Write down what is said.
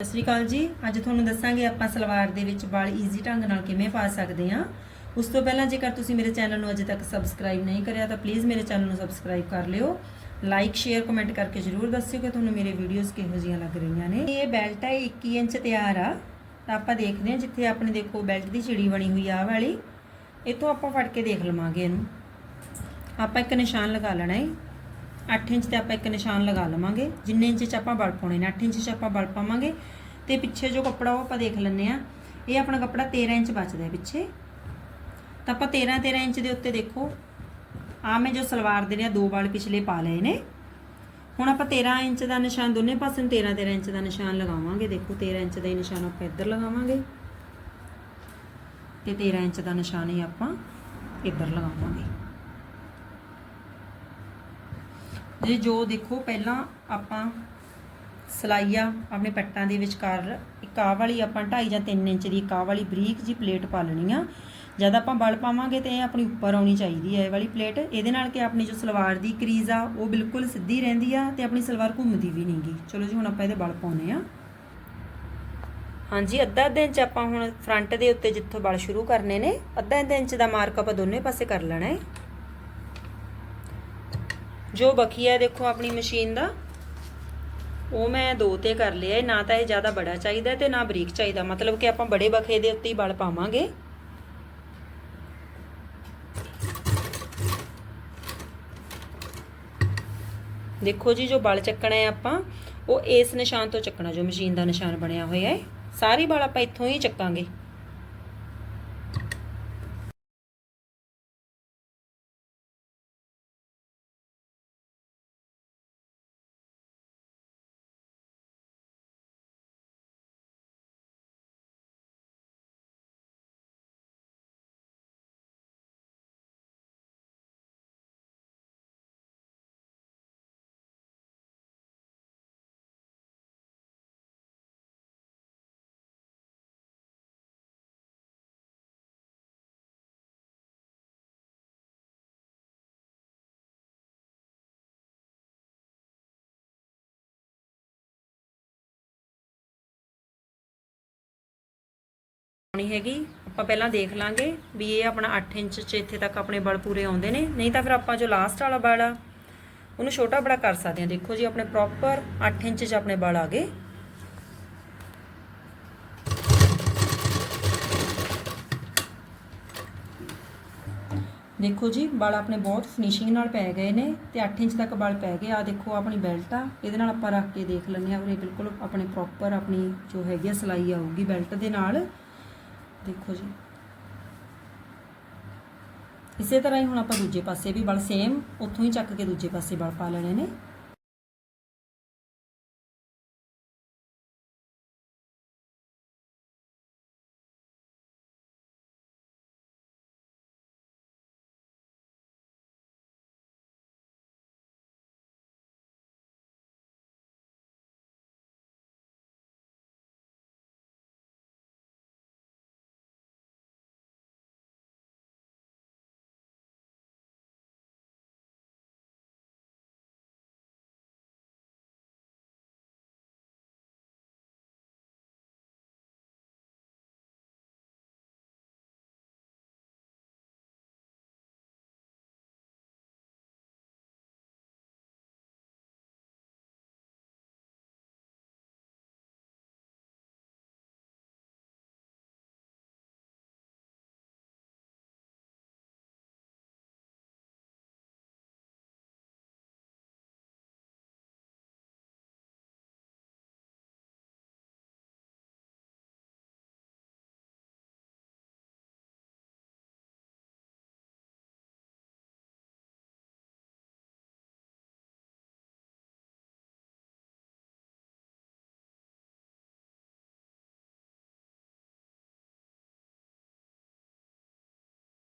ਸਤਿ ਸ਼੍ਰੀ ਅਕਾਲ ਜੀ। ਅੱਜ ਤੁਹਾਨੂੰ ਦੱਸਾਂਗੇ ਆਪਾਂ ਸਲਵਾਰ ਦੇ ਵਿੱਚ ਵਾਲ ਈਜ਼ੀ ਢੰਗ ਨਾਲ ਕਿਵੇਂ ਪਾ ਸਕਦੇ ਹਾਂ। ਉਸ ਤੋਂ ਪਹਿਲਾਂ ਜੇਕਰ ਤੁਸੀਂ ਮੇਰੇ ਚੈਨਲ ਨੂੰ ਅਜੇ ਤੱਕ ਸਬਸਕ੍ਰਾਈਬ ਨਹੀਂ ਕਰਿਆ, ਤਾਂ ਪਲੀਜ਼ ਮੇਰੇ ਚੈਨਲ ਨੂੰ ਸਬਸਕ੍ਰਾਈਬ ਕਰ ਲਿਓ। ਲਾਈਕ ਸ਼ੇਅਰ ਕਮੈਂਟ ਕਰਕੇ ਜਰੂਰ ਦੱਸਿਓ ਕਿ ਤੁਹਾਨੂੰ ਮੇਰੇ ਵੀਡੀਓਜ਼ ਕਿਹੋ ਜਿਹੀਆਂ ਲੱਗ ਰਹੀਆਂ ਨੇ। ਇਹ ਬੈਲਟ ਹੈ 21 ਇੰਚ ਤਿਆਰ ਆ। ਤਾਂ ਆਪਾਂ ਦੇਖਦੇ ਹਾਂ ਜਿੱਥੇ ਆਪਣੇ ਦੇਖੋ ਬੈਲਟ ਦੀ ਚਿੜੀ ਬਣੀ ਹੋਈ ਆ ਆਹ ਵਾਲੀ। ਇੱਥੋਂ ਆਪਾਂ ਫੜ ਕੇ ਦੇਖ ਲਵਾਂਗੇ ਇਹਨੂੰ। ਆਪਾਂ ਇੱਕ ਨਿਸ਼ਾਨ ਲਗਾ ਲੈਣਾ ਹੈ 8 ਇੰਚ ਤੇ ਆਪਾਂ ਇੱਕ ਨਿਸ਼ਾਨ ਲਗਾ ਲਵਾਂਗੇ। ਜਿੰਨੇ ਇੰਚ ਚ ਆਪਾਂ ਬਲ ਪਾਉਣੇ ਨੇ 8 ਇੰਚ ਚ ਆਪਾਂ ਬਲ ਪਾਵਾਂਗੇ। ਤੇ ਪਿੱਛੇ ਜੋ ਕੱਪੜਾ ਉਹ ਆਪਾਂ ਦੇਖ ਲੈਂਦੇ ਆ ਇਹ ਆਪਣਾ ਕੱਪੜਾ 13 ਇੰਚ ਬਚਦਾ ਪਿੱਛੇ। ਤਾਂ ਆਪਾਂ 13 13 ਇੰਚ ਦੇ ਉੱਤੇ ਦੇਖੋ। ਆ ਮੈਂ ਜੋ ਸਲਵਾਰ ਦੇ ਨੇ, ਦੋ ਵਾਲ ਪਿਛਲੇ ਪਾ ਲਏ ਨੇ। ਹੁਣ ਆਪਾਂ 13 ਇੰਚ ਦਾ ਨਿਸ਼ਾਨ, ਦੋਨੇ ਪਾਸੇ ਨੂੰ 13 13 ਇੰਚ ਦਾ ਨਿਸ਼ਾਨ ਲਗਾਵਾਂਗੇ। ਦੇਖੋ 13 ਇੰਚ ਦਾ ਹੀ ਨਿਸ਼ਾਨ ਆਪਾਂ ਇੱਧਰ ਲਗਾਵਾਂਗੇ। ਤੇ 13 ਇੰਚ ਦਾ ਨਿਸ਼ਾਨ ਹੀ ਆਪਾਂ ਇੱਧਰ ਲਗਾਵਾਂਗੇ। ਜੇ ਜੋ ਦੇਖੋ, ਪਹਿਲਾਂ ਆਪਾਂ ਸਲਾਈਆ ਆਪਣੇ ਪੱਟਾਂ ਦੇ ਵਿਚਕਾਰ, ਇੱਕ ਆਹ ਵਾਲੀ ਆਪਾਂ 2.5 ਜਾਂ 3 ਇੰਚ ਦੀ ਇੱਕ ਆਹ ਵਾਲੀ ਬਰੀਕ ਜੀ ਪਲੇਟ ਪਾ ਲੈਣੀ ਆ। ਜਦ ਆਪਾਂ ਬਲ ਪਾਵਾਂਗੇ ਤੇ ਇਹ ਆਪਣੀ ਉੱਪਰ ਆਉਣੀ ਚਾਹੀਦੀ ਹੈ ਇਹ ਵਾਲੀ ਪਲੇਟ। ਇਹਦੇ ਨਾਲ ਕਿ ਆਪਣੀ ਜੋ ਸਲਵਾਰ ਦੀ ਕਰੀਜ਼ ਆ, ਉਹ ਬਿਲਕੁਲ ਸਿੱਧੀ ਰਹਿੰਦੀ ਆ ਤੇ ਆਪਣੀ ਸਲਵਾਰ ਘੁੰਮਦੀ ਵੀ ਨਹੀਂਗੀ। ਚਲੋ ਜੀ, ਹੁਣ ਆਪਾਂ ਇਹਦੇ ਬਲ ਪਾਉਨੇ ਆ। ਹਾਂਜੀ, ਅੱਧਾ ਅੱਧਾ ਇੰਚ ਆਪਾਂ ਹੁਣ ਫਰੰਟ ਦੇ ਉੱਤੇ ਜਿੱਥੋਂ ਬਲ ਸ਼ੁਰੂ ਕਰਨੇ ਨੇ, ਅੱਧਾ ਅੱਧਾ ਇੰਚ ਦਾ ਮਾਰਕ ਆਪਾਂ ਦੋਨੇ ਪਾਸੇ ਕਰ ਲੈਣਾ ਹੈ ਜੋ ਬਖੀਆ ਹੈ, ਦੇਖੋ ਆਪਣੀ ਮਸ਼ੀਨ ਦਾ। ਉਹ ਮੈਂ ਦੋ ਤੇ ਕਰ ਲਿਆ ਹੈ। ਨਾ ਤਾਂ ਇਹ ਜ਼ਿਆਦਾ ਬੜਾ ਚਾਹੀਦਾ ਤੇ ਨਾ ਬਰੀਕ ਚਾਹੀਦਾ। ਮਤਲਬ ਕਿ ਆਪਾਂ ਬੜੇ ਬਖੇ ਦੇ ਉੱਤੇ ਹੀ ਬਲ ਪਾਵਾਂਗੇ। ਦੇਖੋ ਜੀ, ਜੋ ਬਲ ਚੱਕਣਾ ਹੈ ਆਪਾਂ, ਉਹ ਇਸ ਨਿਸ਼ਾਨ ਤੋਂ ਚੱਕਣਾ, ਜੋ ਮਸ਼ੀਨ ਦਾ ਨਿਸ਼ਾਨ ਬਣਿਆ ਹੋਇਆ ਹੈ ਸਾਰੀ ਬਲ ਆਪਾਂ ਇੱਥੋਂ ਹੀ ਚੱਕਾਂਗੇ। ਪਾਉਣੀ ਹੈਗੀ, ਆਪਾਂ ਪਹਿਲਾਂ ਦੇਖ ਲਾਂਗੇ ਵੀ ਇਹ ਆਪਣਾ 8 ਇੰਚ ਚ ਇੱਥੇ ਤੱਕ ਆਪਣੇ ਬਲ ਪੂਰੇ ਆਉਂਦੇ ਨੇ। ਨਹੀਂ ਤਾਂ ਫਿਰ ਆਪਾਂ ਜੋ ਲਾਸਟ ਵਾਲਾ ਬਲ ਆ, ਉਹਨੂੰ ਛੋਟਾ ਬੜਾ ਕਰ ਸਕਦੇ ਹਾਂ। ਦੇਖੋ ਜੀ, ਆਪਣੇ ਪ੍ਰੋਪਰ 8 ਇੰਚ ਚ ਆਪਣੇ ਬਲ ਆ ਗਏ। ਦੇਖੋ ਜੀ, ਬਲ ਆਪਣੇ ਬਹੁਤ ਫਿਨਿਸ਼ਿੰਗ ਨਾਲ ਪੈ ਗਏ ਨੇ ਤੇ 8 ਇੰਚ ਤੱਕ ਬਲ ਪੈ ਗਏ ਆ ਦੇਖੋ, ਆਪਣੀ ਬੈਲਟ ਆ। ਇਹਦੇ ਨਾਲ ਆਪਾਂ ਰੱਖ ਕੇ ਦੇਖ ਲੈਂਦੇ ਆ ਵੀ ਇਹ ਬਿਲਕੁਲ ਆਪਣੇ ਪ੍ਰੋਪਰ ਆਪਣੀ ਜੋ ਹੈਗੀ ਆ ਸਲਾਈ ਆਊਗੀ ਬੈਲਟ ਦੇ ਨਾਲ। ਦੇਖੋ ਜੀ। ਇਸੇ ਤਰ੍ਹਾਂ ਹੀ ਹੁਣ ਆਪਾਂ ਦੂਜੇ ਪਾਸੇ ਵੀ ਬਲ ਸੇਮ ਉੱਥੋਂ ਹੀ ਚੱਕ ਕੇ ਦੂਜੇ ਪਾਸੇ ਬਲ ਪਾ ਲੈਣੇ ਨੇ।